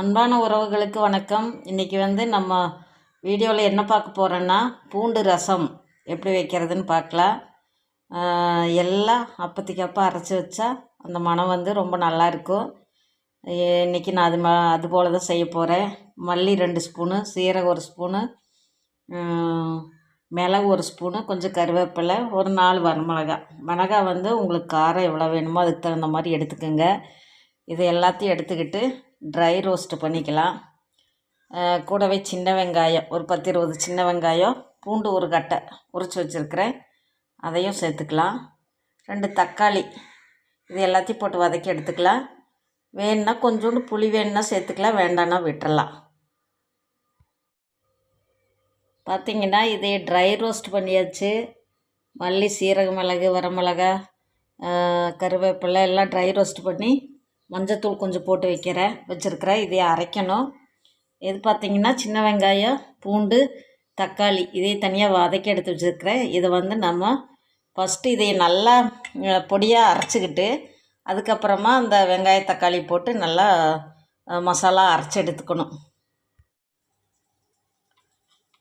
அன்பான உறவுகளுக்கு வணக்கம். இன்றைக்கி வந்து நம்ம வீடியோவில் என்ன பார்க்க போகிறோன்னா பூண்டு ரசம் எப்படி வைக்கிறதுன்னு பார்க்கலாம். எல்லாம் அப்போதைக்கு அப்போ அரைச்சி வச்சா அந்த மனம் வந்து ரொம்ப நல்லா இருக்கும். இன்றைக்கி நான் அது ம அது போல் தான் செய்ய போகிறேன் மல்லி ரெண்டு ஸ்பூனு சீரகம் ஒரு ஸ்பூனு மிளகு ஒரு ஸ்பூனு கொஞ்சம் கருவேப்பிலை ஒரு நாலு வரமிளகா மிளகா. வந்து உங்களுக்கு காரம் எவ்வளோ வேணுமோ அதுக்கு தகுந்த மாதிரி எடுத்துக்கோங்க. இது எல்லாத்தையும் எடுத்துக்கிட்டு ட்ரை ரோஸ்ட் பண்ணிக்கலாம். கூடவே சின்ன வெங்காயம் ஒரு பத்து இருபது சின்ன வெங்காயம் பூண்டு ஒரு கட்டை உரித்து வச்சுருக்கிறேன். அதையும் சேர்த்துக்கலாம். ரெண்டு தக்காளி இது எல்லாத்தையும் போட்டு வதக்கி எடுத்துக்கலாம். வேணுன்னா கொஞ்சோண்டு புளி வேணுன்னா சேர்த்துக்கலாம் வேண்டான்னா விட்டுறலாம். பார்த்திங்கன்னா இதே ட்ரை ரோஸ்ட் பண்ணியாச்சு. மல்லி சீரக மிளகு வரமிளகா கருவேப்பிலை எல்லாம் ட்ரை ரோஸ்ட் பண்ணி மஞ்சத்தூள் கொஞ்சம் போட்டு வைக்கிறேன் வச்சுருக்கிறேன் இதை அரைக்கணும். இது பார்த்திங்கன்னா சின்ன வெங்காயம் பூண்டு தக்காளி இதை தனியாக வதக்கி எடுத்து வச்சுருக்கிறேன் இதை வந்து நம்ம ஃபஸ்ட்டு இதை நல்லா பொடியாக அரைச்சிக்கிட்டு அதுக்கப்புறமா அந்த வெங்காய தக்காளி போட்டு நல்லா மசாலா அரைச்சி எடுத்துக்கணும்.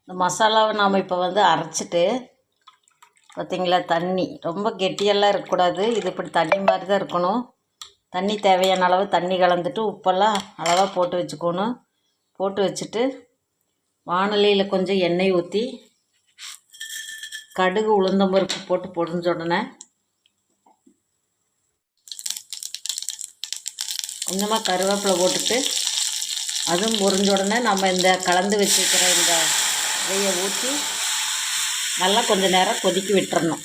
இந்த மசாலாவை நாம் இப்போ வந்து அரைச்சிட்டு பார்த்திங்களா தண்ணி. ரொம்ப கெட்டியெல்லாம் இருக்கக்கூடாது. இது இப்படி தண்ணி மாதிரி தான் இருக்கணும். தண்ணி தேவையான அளவு தண்ணி கலந்துட்டு உப்பெல்லாம் அளவாக போட்டு வச்சுக்கணும். போட்டு வச்சுட்டு வானலியில் கொஞ்சம் எண்ணெய் ஊற்றி கடுகு உளுந்தம்பருப்பு போட்டு பொடிஞ்ச உடனே கொஞ்சமாக கருவேப்பிலை போட்டுட்டு அதுவும் பொறிஞ்ச உடனே நம்ம இந்த கலந்து வச்சுருக்கிற இந்த இதையை ஊற்றி நல்லா கொஞ்சம் நேரம் கொதிக்க விட்டுறணும்.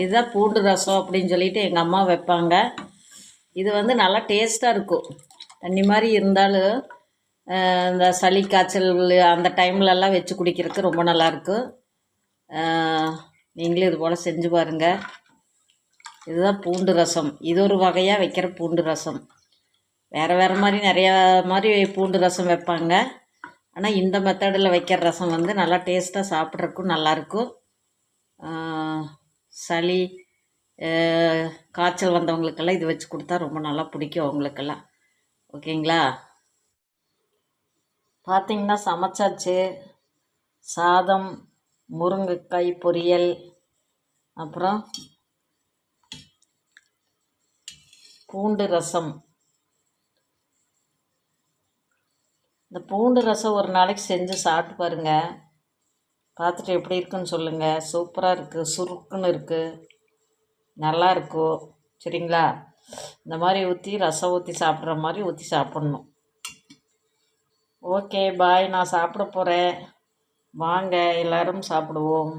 இதுதான் பூண்டு ரசம் அப்படின்னு சொல்லிட்டு எங்கள் அம்மா வைப்பாங்க. இது வந்து நல்லா டேஸ்ட்டாக இருக்கும். தண்ணி மாதிரி இருந்தாலும் இந்த சளி காய்ச்சல் அந்த டைம்லலாம் வச்சு குடிக்கிறதுக்கு ரொம்ப நல்லாயிருக்கும் நீங்களும் இது போல் செஞ்சு பாருங்கள் இதுதான் பூண்டு ரசம். இது ஒரு வகையாக வைக்கிற பூண்டு ரசம். வேறு வேறு மாதிரி நிறையா மாதிரி பூண்டு ரசம் வைப்பாங்க. ஆனால் இந்த மெத்தடில் வைக்கிற ரசம் வந்து நல்லா டேஸ்ட்டாக சாப்பிட்றதுக்கும் நல்லாயிருக்கும் சளி காய்ச்சல் வந்தவங்களுக்கெல்லாம் இது வச்சு கொடுத்தா ரொம்ப நல்லா பிடிக்கும் அவங்களுக்கெல்லாம். ஓகேங்களா? பார்த்தீங்கன்னா சமைச்சாச்சு. சாதம் முருங்கைக்காய் பொரியல் அப்புறம் பூண்டு ரசம். இந்த பூண்டு ரசம் ஒரு நாளைக்கு செஞ்சு சாப்பிட்டு பாருங்கள் பார்த்துட்டு எப்படி இருக்குன்னு சொல்லுங்கள் சூப்பராக இருக்குது சுருக்குன்னு இருக்குது நல்லா இருக்கும் சரிங்களா? இந்த மாதிரி ஊற்றி ரசம் ஊற்றி சாப்பிட்ற மாதிரி ஊற்றி சாப்பிட்ணும். Okay bye. நான் சாப்பிட போகிறேன் வாங்க எல்லோரும் சாப்பிடுவோம்.